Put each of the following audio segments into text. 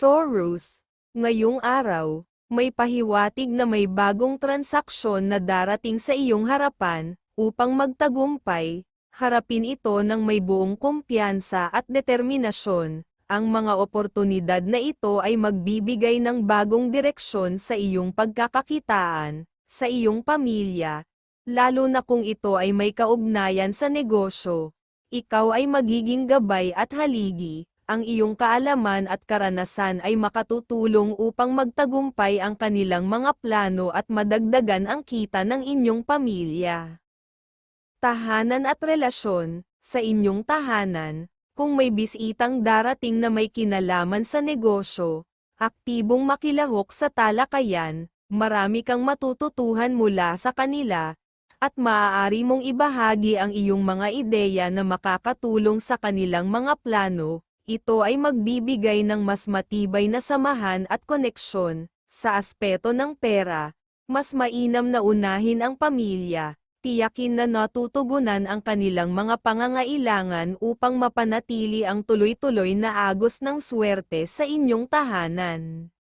Taurus, ngayong araw, may pahiwatig na may bagong transaksyon na darating sa iyong harapan, upang magtagumpay, harapin ito ng may buong kumpiyansa at determinasyon. Ang mga oportunidad na ito ay magbibigay ng bagong direksyon sa iyong pagkakakitaan, sa iyong pamilya, lalo na kung ito ay may kaugnayan sa negosyo. Ikaw ay magiging gabay at haligi, ang iyong kaalaman at karanasan ay makatutulong upang magtagumpay ang kanilang mga plano at madagdagan ang kita ng inyong pamilya. Tahanan at relasyon, sa inyong tahanan, kung may bisitang darating na may kinalaman sa negosyo, aktibong makilahok sa talakayan, marami kang matututuhan mula sa kanila, at maaari mong ibahagi ang iyong mga ideya na makakatulong sa kanilang mga plano, ito ay magbibigay ng mas matibay na samahan at koneksyon, sa aspeto ng pera, mas mainam na unahin ang pamilya, tiyakin na natutugunan ang kanilang mga pangangailangan upang mapanatili ang tuloy-tuloy na agos ng swerte sa inyong tahanan.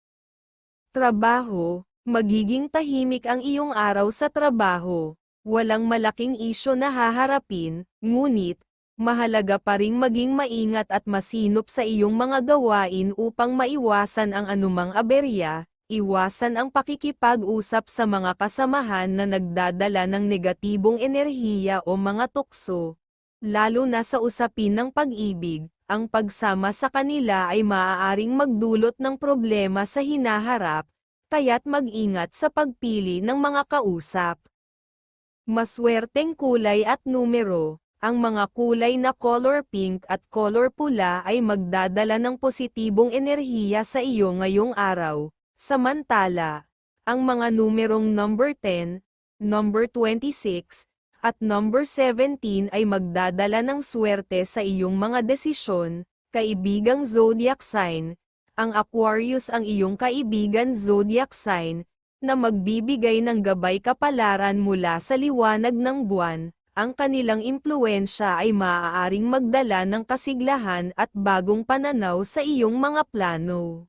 Trabaho, magiging tahimik ang iyong araw sa trabaho. Walang malaking isyo na haharapin, ngunit, mahalaga pa ring maging maingat at masinop sa iyong mga gawain upang maiwasan ang anumang aberya, iwasan ang pakikipag-usap sa mga kasamahan na nagdadala ng negatibong enerhiya o mga tukso. Lalo na sa usapin ng pag-ibig, ang pagsama sa kanila ay maaaring magdulot ng problema sa hinaharap, kaya't mag-ingat sa pagpili ng mga kausap. Maswerteng kulay at numero, ang mga kulay na color pink at color pula ay magdadala ng positibong enerhiya sa iyo ngayong araw. Samantala, ang mga numerong number 10, number 26, at number 17 ay magdadala ng swerte sa iyong mga desisyon, kaibigang zodiac sign, ang Aquarius ang iyong kaibigan zodiac sign, na magbibigay ng gabay kapalaran mula sa liwanag ng buwan, ang kanilang impluensya ay maaaring magdala ng kasiglahan at bagong pananaw sa iyong mga plano.